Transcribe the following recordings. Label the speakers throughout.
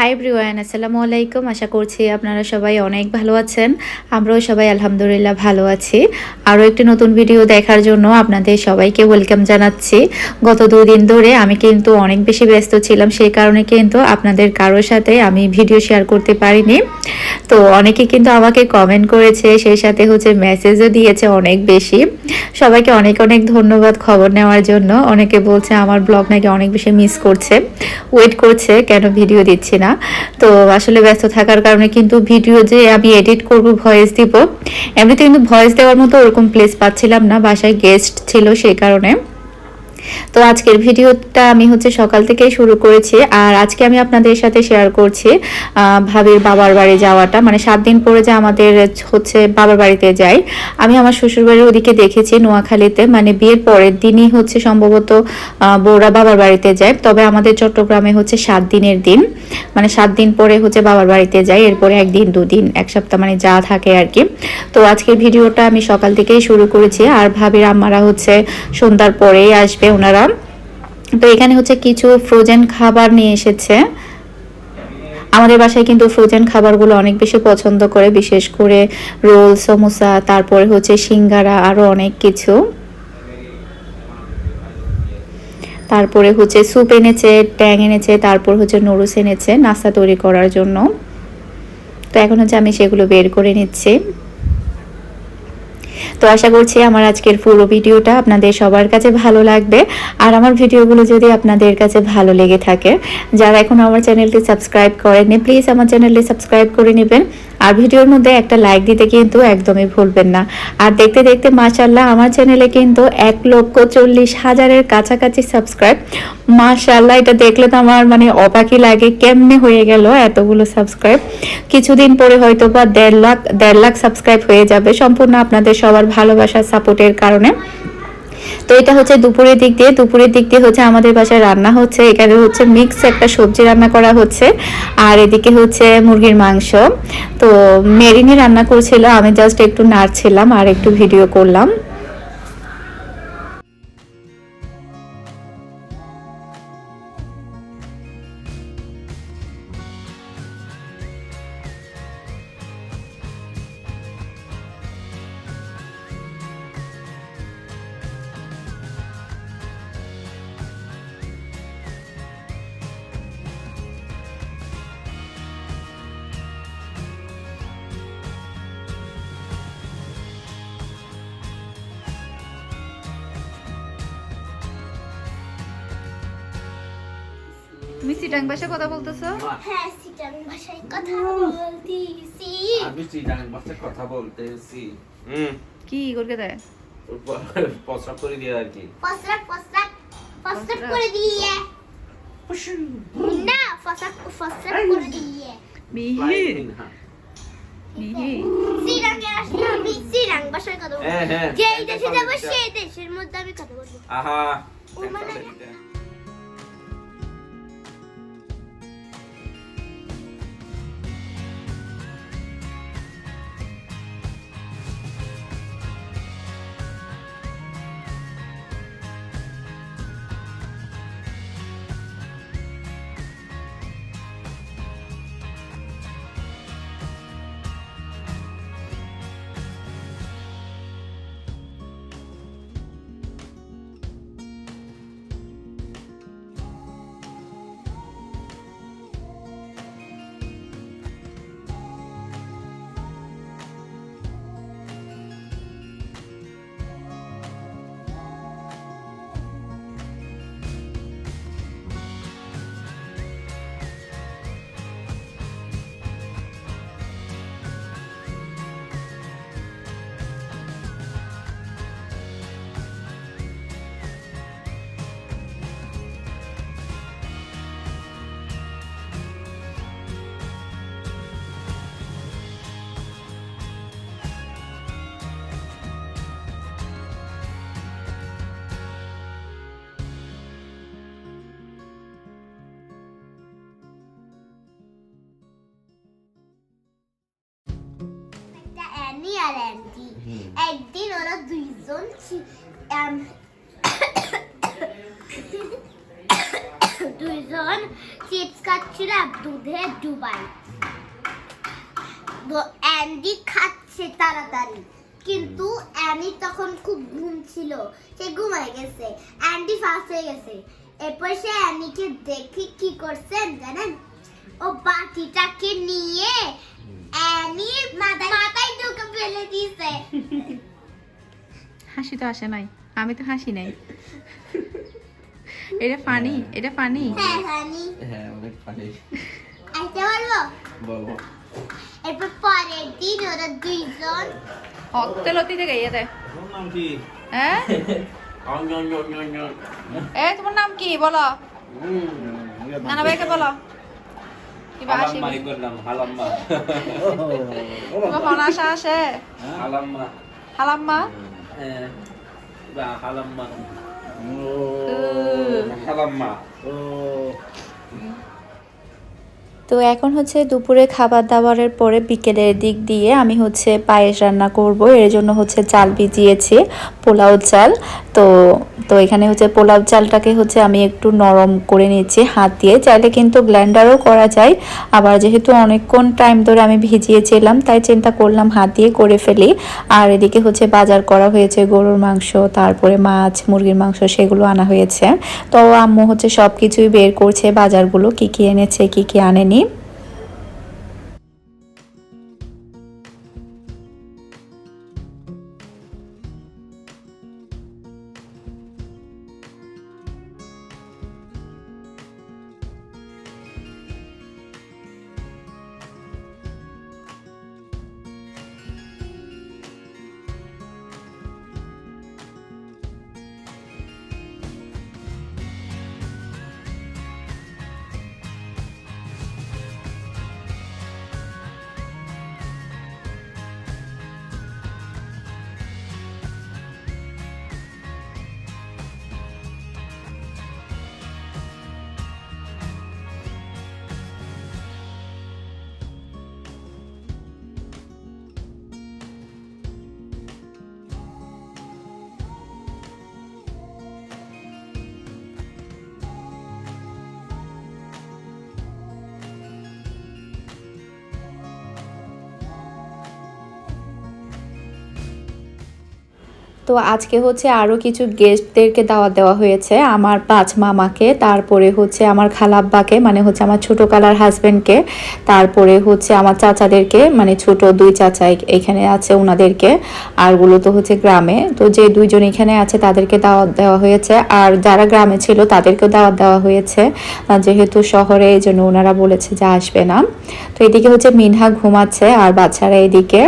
Speaker 1: High ব্রিওয়ান আসসালামু আলাইকুম আশা করছি আপনারা সবাই অনেক ভালো আছেন। আমরাও সবাই আলহামদুলিল্লাহ ভালো আছি। আরও একটি নতুন ভিডিও দেখার জন্য আপনাদের সবাইকে ওয়েলকাম জানাচ্ছি। গত দুদিন ধরে আমি কিন্তু অনেক বেশি ব্যস্ত ছিলাম, সেই কারণে কিন্তু আপনাদের কারোর সাথে আমি ভিডিও শেয়ার করতে পারিনি। তো অনেকে কিন্তু আমাকে কমেন্ট করেছে, সেই সাথে হচ্ছে মেসেজও দিয়েছে অনেক বেশি। সবাইকে অনেক অনেক ধন্যবাদ খবর নেওয়ার জন্য। অনেকে বলছে আমার ব্লগ নাকি অনেক বেশি মিস করছে। ওয়েট করছে, কেন ভিডিও দিচ্ছি না? তো আসলে ব্যস্ত থাকার কারণে কিন্তু ভিডিও যে আমি এডিট করব ভয়েস দিব, এমনিতে কিন্তু ভয়েস দেওয়ার মতো ওরকম প্লেস পাচ্ছিলাম না, বাসায় গেস্ট ছিল সেই কারণে। তো আজকের ভিডিওটা আমি হচ্ছে সকাল থেকেই শুরু করেছি, আর আজকে আমি আপনাদের সাথে শেয়ার করছি ভাবির বাবার বাড়ি যাওয়াটা। মানে সাত দিন পরে যে আমাদের হচ্ছে বাবার বাড়িতে যাই, আমি আমার শ্বশুরবাড়ির ওদিকে দেখেছি নোয়াখালীতে। মানে বিয়ের পরের দিনই হচ্ছে সম্ভবত বউরা বাবার বাড়িতে যায়। তবে আমাদের চট্টগ্রামে হচ্ছে সাত দিনের দিন। মানে সাত দিন পরে হচ্ছে বাবার বাড়িতে যাই, এরপরে একদিন, দুদিন, এক সপ্তাহ মানে যা থাকে আর কি। তো আজকের ভিডিওটা আমি সকাল থেকেই শুরু করেছি, আর ভাবির আম্মারা হচ্ছে সন্ধ্যার পরেই আসবে ওনারা। তো এখানে হচ্ছে কিছু ফ্রোজেন খাবার নিয়ে এসেছে। আমাদের বাসায় কিন্তু ফ্রোজেন খাবারগুলো অনেক বেশি পছন্দ করে, বিশেষ করে রোল, সমোসা, তারপরে হচ্ছে সিঙ্গারা আরও অনেক কিছু। তারপরে হচ্ছে স্যুপ এনেছে ট্যাং এনেছে, তারপর হচ্ছে নুডলস এনেছে, নাস্তা তৈরি করার জন্য। তো এখন হচ্ছে আমি সেগুলো বের করে নিচ্ছি। তো আশা করছি আমার আজকের পুরো ভিডিওটা আপনাদের সবার কাছে ভালো লাগবে। আর আমার ভিডিওগুলো যদি আপনাদের কাছে ভালো লেগে থাকে, যারা এখন আমার চ্যানেলটি সাবস্ক্রাইব করেননি, প্লিজ আমার চ্যানেলটি সাবস্ক্রাইব করে নেবেন। আর ভিডিওর মধ্যে একটা লাইক দিতে কিন্তু একদমই ভুলবেন না। আর দেখতে দেখতে মাশাল্লাহ আমার চ্যানেলে কিন্তু এক লক্ষ চল্লিশ হাজারের কাছাকাছি সাবস্ক্রাইব মাশাল্লাহ এটা দেখলে তো আমার মানে অবাকই লাগে, কেমনে হয়ে গেল এতগুলো সাবস্ক্রাইব কিছুদিন পরে হয়তো বা দেড় লাখ দেড় লাখ সাবস্ক্রাইব হয়ে যাবে সম্পূর্ণ আপনাদের সবার ভালোবাসা সাপোর্টের কারণে। তো এটা হচ্ছে দুপুরের দিক দিয়ে। দুপুরের দিক দিয়ে হচ্ছে আমাদের বাসায় রান্না হচ্ছে। এখানে হচ্ছে মিক্স একটা সবজি রান্না করা হচ্ছে। আর এদিকে হচ্ছে মুরগির মাংস। তো মেরিনি রান্না করছিল। আমি জাস্ট একটু নাড়ছিলাম আর একটু ভিডিও করলাম। সিটাং ভাষায় কথা বলতেছো?
Speaker 2: হ্যাঁ। সিটাং ভাষায় কথা বলতেছি।
Speaker 3: আমি চিটাং ভাষায় কথা বলতেছি। হুম।
Speaker 1: কি করতে দেয়?
Speaker 3: প্রস্রাব করে দিয়ে আর কি।
Speaker 2: ফসরাক ফসরাক ফসরাক করে দিয়ে। না ফসরাক ফসরাক করে দিয়ে।
Speaker 1: মিহি।
Speaker 3: হ্যাঁ।
Speaker 1: মিহি।
Speaker 2: সিরাং আসলে আমি সিরাং ভাষায় কথা বলব।
Speaker 3: হ্যাঁ, হ্যাঁ।
Speaker 2: দেশে যাব সেই দেশের মধ্যে আমি কথা বলব।
Speaker 3: আহা।
Speaker 2: ও মানে- অ্যানি আর অ্যান্টি একদিন ওরা দুইজন দুইজন চিপস খাচ্ছিল দুধে ডুবাই। অ্যান্ডি খাচ্ছে তাড়াতাড়ি। কিন্তু অ্যানি তখন খুব ঘুম ছিল। সে ঘুমায় গেছে। অ্যান্ডি ফার্স্ট হয়ে গেছে। এরপর সে অ্যানিকে দেখে কি করছেন জানেন? ও বাটিটাকে নিয়ে অ্যানির মাথায় ফেলে দিয়েছে।
Speaker 1: হাসি তো আসে নাই আমি তো হাসি নাই। এটা ফানি এটা ফানি
Speaker 2: হ্যাঁ অ্যানি
Speaker 3: হ্যাঁ অনেক ফানি
Speaker 2: আসতে বলব?
Speaker 3: বলো।
Speaker 2: এরপর পরের দিন ওরা দুইজন
Speaker 1: দেয়
Speaker 3: নাম কি?
Speaker 1: হ্যাঁ? এ তোমার নাম কি? বলো। নানা ভাইকে বলো। কি বা আসি
Speaker 3: হালাম্মা। ই করলাম হালাম্মা
Speaker 1: তোমার আসে
Speaker 3: হালাম্মা।
Speaker 1: হালাম্মা?
Speaker 3: হ্যাঁ হালাম্মা। হালাম্মা।
Speaker 1: তো এখন হচ্ছে দুপুরে খাবার দাবারের পরে বিকেলের দিক দিয়ে আমি হচ্ছে পায়েস রান্না করব। এর জন্য হচ্ছে চাল ভিজিয়েছি, পোলাও চাল। তো তো এখানে হচ্ছে পোলাও চালটাকে হচ্ছে আমি একটু নরম করে নিচ্ছি হাত দিয়ে। চাইলে কিন্তু গ্ল্যান্ডারও করা যায়। আবার যেহেতু অনেকক্ষণ টাইম ধরে আমি ভিজিয়েছিলাম, তাই চিন্তা করলাম হাত দিয়ে করে ফেলি। আর এদিকে হচ্ছে বাজার করা হয়েছে গরুর মাংস, তারপরে মাছ, মুরগির মাংস, সেগুলো আনা হয়েছে। তো আম্মু হচ্ছে সব কিছুই বের করছে, বাজারগুলো কি কি এনেছে, কি কি আনেনি। তো আজকে হচ্ছে আরও কিছু গেস্টদেরকে দাওয়াত দেওয়া হয়েছে। আমার পাঁচ মামাকে, তারপরে হচ্ছে আমার খালাব্বাকে মানে হচ্ছে আমার ছোটো কালার হাজব্যান্ডকে তারপরে হচ্ছে আমার চাচাদেরকে মানে ছোট দুই চাচা এখানে আছে ওনাদেরকে আরগুলো তো হচ্ছে গ্রামে। তো যে দুইজন এখানে আছে তাদেরকে দাওয়াত দেওয়া হয়েছে। আর যারা গ্রামে ছিল তাদেরকেও দাওয়াত দেওয়া হয়েছে। যেহেতু শহরে, এই জন্য ওনারা বলেছে যে আসবে না। তো এদিকে হচ্ছে মিনহা ঘুমাচ্ছে, আর বাচ্চারা এদিকে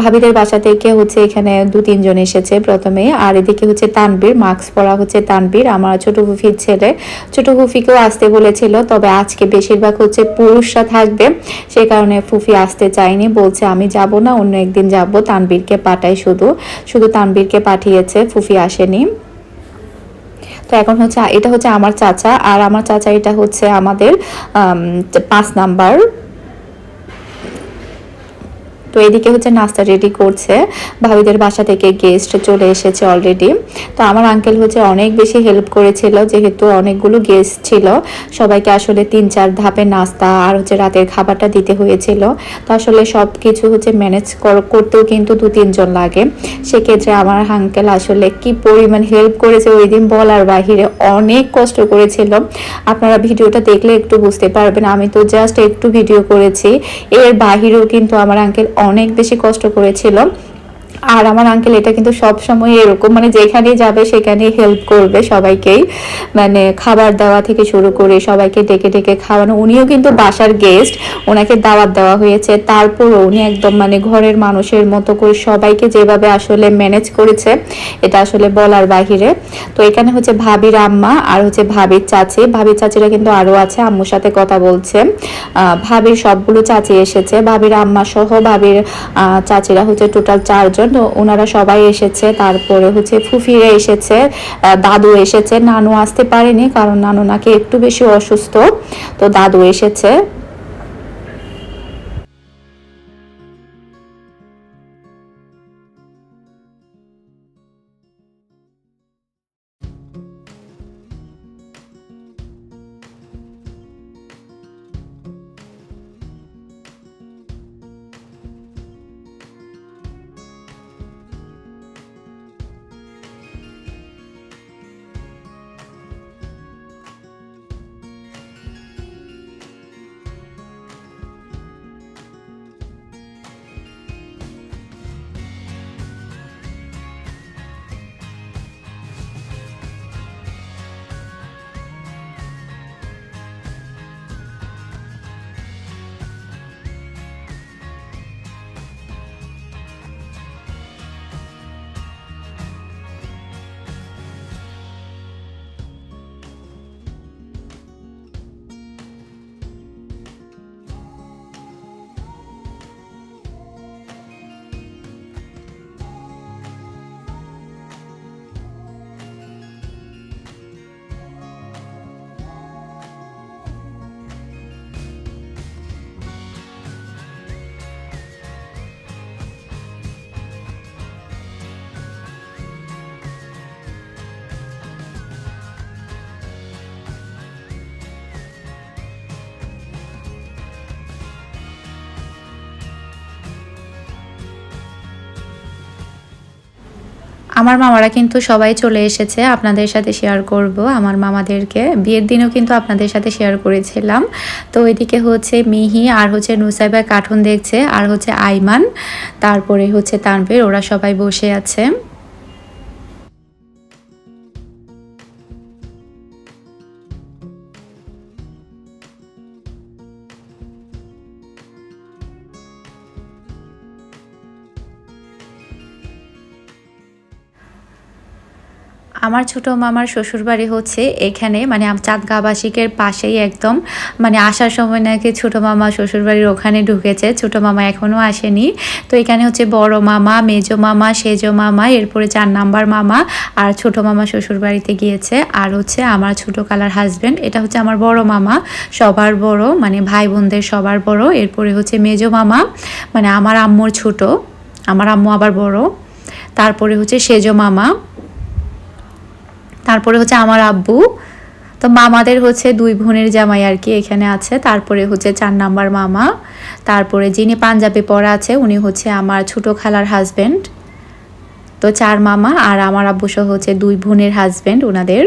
Speaker 1: ভাবিদের বাসা থেকে হচ্ছে এখানে দু, তিনজন এসেছে প্রথমে। আর এদিকে হচ্ছে তানবীর মাস্ক পরা হচ্ছে তানবীর আমার ছোট হুফির ছেলে। ছোট হুফিকেও আসতে বলেছিল, তবে আজকে বেশিরভাগ হচ্ছে পুরুষরা থাকবে। সে কারণে ফুফি আসতে চায়নি, বলছে, আমি যাব না, অন্য একদিন যাব। তানবীরকে পাঠাই শুধু শুধু তানবীরকে পাঠিয়েছে, ফুফি আসেনি। তো এখন হচ্ছে, এটা হচ্ছে আমার চাচা, আর আমার চাচা এটা হচ্ছে আমাদের পাঁচ নাম্বার। তো এদিকে হচ্ছে নাস্তা রেডি করছে। ভাবিদের বাসা থেকে গেস্ট চলে এসেছে অলরেডি তো আমার আঙ্কেল হচ্ছে অনেক বেশি হেল্প করেছিল, যেহেতু অনেকগুলো গেস্ট ছিল। সবাইকে আসলে তিন চার ধাপে নাস্তা আর হচ্ছে রাতের খাবারটা দিতে হয়েছিল। তো আসলে সব কিছু হচ্ছে ম্যানেজ করতেও কিন্তু দু তিনজন লাগে। সেক্ষেত্রে আমার আঙ্কেল আসলে কি পরিমাণ হেল্প করেছে ওই দিন বলার বাহিরে অনেক কষ্ট করেছিল। আপনারা ভিডিওটা দেখলে একটু বুঝতে পারবেন, আমি তো জাস্ট একটু ভিডিও করেছি। এর বাহিরেও কিন্তু আমার আঙ্কেল অনেক বেশি কষ্ট করেছিল। আর আমার আঙ্কেল এটা কিন্তু সব সময় এরকম মানে যেখানে যাবে সেখানে হেল্প করবে সবাইকেই। মানে খাবার দেওয়া থেকে শুরু করে সবাইকে ডেকে ডেকে খাওয়ানো। উনিও কিন্তু বাসার গেস্ট ওনাকে দাওয়াত দেওয়া হয়েছে। তারপরও উনি একদম মানে ঘরের মানুষের মতো করে সবাইকে যেভাবে আসলে ম্যানেজ করেছে, এটা আসলে বলার বাহিরে। তো এখানে হচ্ছে ভাবির আম্মা আর হচ্ছে ভাবির চাচি। ভাবির চাচিরা কিন্তু আরও আছে, আম্মুর সাথে কথা বলছে। ভাবির সবগুলো চাচি এসেছে। ভাবির আম্মা সহ ভাবির চাচিরা হচ্ছে টোটাল চারজন। তো ওনারা সবাই এসেছে, তারপরে হচ্ছে ফুফিরা এসেছে দাদু এসেছে, নানু আসতে পারেনি কারণ নানু নাকি একটু বেশি অসুস্থ, তো দাদু এসেছে। আমার মামারা কিন্তু সবাই চলে এসেছে আপনাদের সাথে শেয়ার করব। আমার মামাদেরকে বিয়ের দিনও কিন্তু আপনাদের সাথে শেয়ার করেছিলাম। তো এদিকে হচ্ছে মিহি আর হচ্ছে নুসাইবা কার্টুন দেখছে, আর হচ্ছে আইমান, তারপরে হচ্ছে তানবীর ওরা সবাই বসে আছে। আমার ছোট মামার শ্বশুরবাড়ি হচ্ছে এখানে মানে আম- চাঁদগা আবাসিকের পাশেই একদম। মানে আসার সময় নাকি ছোট মামা শ্বশুরবাড়ির ওখানে ঢুকেছে, ছোট মামা এখনও আসেনি। তো এখানে হচ্ছে বড় মামা, মেজো মামা, সেজো মামা, এরপরে চার নাম্বার মামা আর ছোট মামা শ্বশুরবাড়িতে গিয়েছে। আর হচ্ছে আমার ছোট কালার হাজব্যান্ড এটা হচ্ছে আমার বড় মামা, সবার বড় মানে ভাই বোনদের সবার বড়। এরপরে হচ্ছে মেজো মামা মানে আমার আম্মুর ছোট, আমার আম্মু আবার বড়। তারপরে হচ্ছে সেজো মামা তারপরে হচ্ছে আমার আব্বু। তো মামাদের হচ্ছে দুই বোনের জামাই আর কি এখানে আছে। তারপরে হচ্ছে চার নাম্বার মামা। তারপরে যিনি পাঞ্জাবে পড়া আছে, উনি হচ্ছে আমার ছোটো খালার হাজব্যান্ড তো চার মামা আর আমার আব্বু সহ হচ্ছে দুই বোনের হাজব্যান্ড ওনাদের।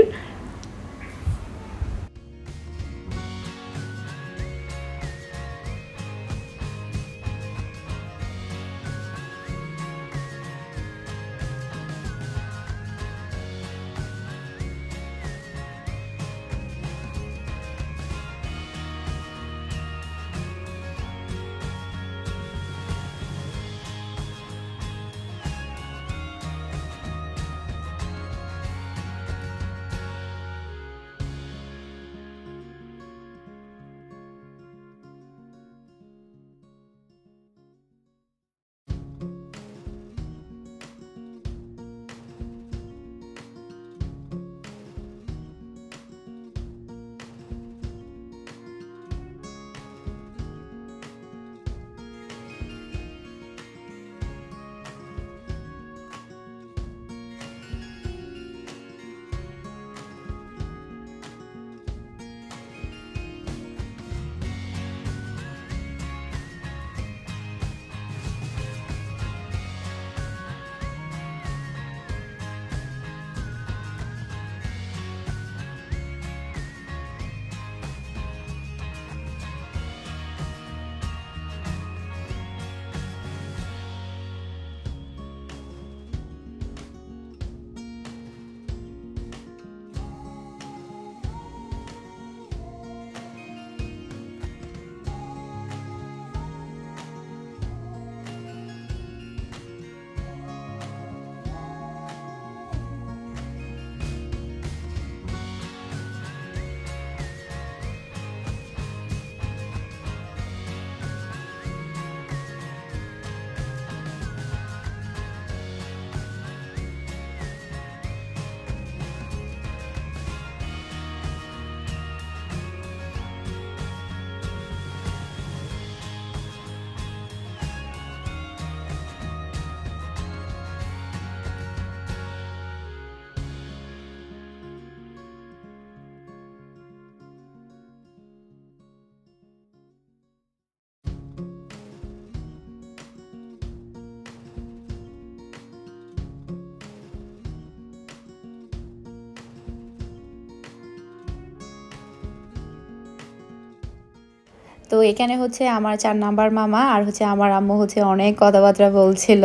Speaker 1: তো এখানে হচ্ছে আমার চার নাম্বার মামা আর হচ্ছে আমার আম্মু হচ্ছে অনেক কথাবার্তা বলছিল।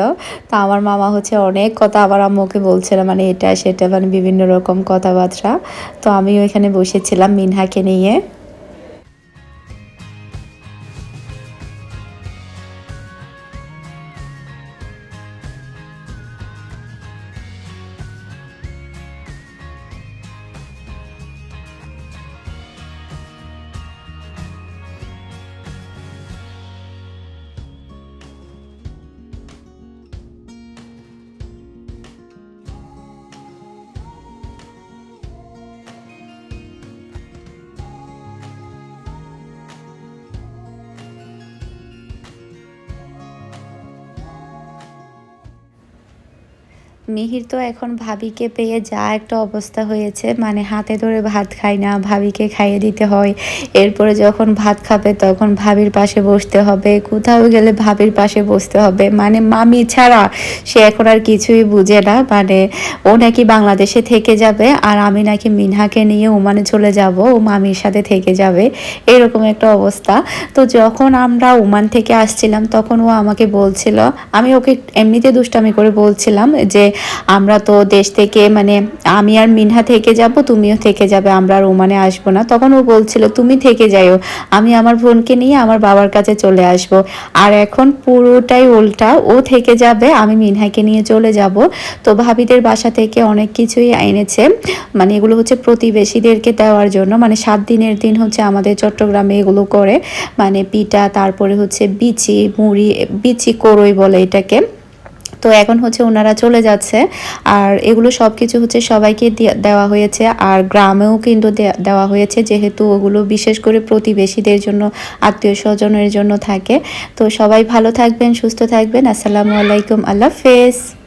Speaker 1: তা আমার মামা হচ্ছে অনেক কথা আমার আম্মুকে বলছিল মানে এটা সেটা মানে বিভিন্ন রকম কথাবার্তা। তো আমিও এখানে বসেছিলাম মিনহাকে নিয়ে। মিহির তো এখন ভাবিকে পেয়ে যা একটা অবস্থা হয়েছে। মানে হাতে ধরে ভাত খায় না, ভাবিকে খাইয়ে দিতে হয়। এরপরে যখন ভাত খাবে তখন ভাবির পাশে বসতে হবে। কোথাও গেলে ভাবির পাশে বসতে হবে। মানে মামি ছাড়া সে এখন আর কিছুই বুঝে না। মানে ও নাকি বাংলাদেশে থেকে যাবে আর আমি নাকি মিনহাকে নিয়ে ওমানে চলে যাব। ও মামির সাথে থেকে যাবে। এরকম একটা অবস্থা। তো যখন আমরা ওমান থেকে আসছিলাম তখন ও আমাকে বলছিল, আমি ওকে এমনিতে দুষ্টামি করে বলছিলাম যে আমরা তো দেশ থেকে মানে আমি আর মিনহা থেকে যাব, তুমিও থেকে যাবে, আমরা আর ওমানে আসব না। তখন ও বলছিল, তুমি থেকে যাইও, আমি আমার বোনকে নিয়ে আমার বাবার কাছে চলে আসব। আর এখন পুরোটাই উল্টা, ও থেকে যাবে, আমি মিনহাকে নিয়ে চলে যাব। তো ভাবিদের বাসা থেকে অনেক কিছুই এনেছে মানে এগুলো হচ্ছে প্রতিবেশীদেরকে দেওয়ার জন্য মানে সাত দিনের দিন হচ্ছে আমাদের চট্টগ্রামে এগুলো করে মানে পিঠা, তারপরে হচ্ছে বিচি, মুড়ি, বিচি করই বলে এটাকে। তো এখন হচ্ছে ওনারা চলে যাচ্ছে। আর এগুলো সব কিছু হচ্ছে সবাইকে দেওয়া হয়েছে। আর গ্রামেও কিন্তু দেওয়া হয়েছে, যেহেতু ওগুলো বিশেষ করে প্রতিবেশীদের জন্য, আত্মীয় স্বজনের জন্য থাকে। তো সবাই ভালো থাকবেন, সুস্থ থাকবেন। আসসালামু আলাইকুম, আল্লাহ হাফেজ।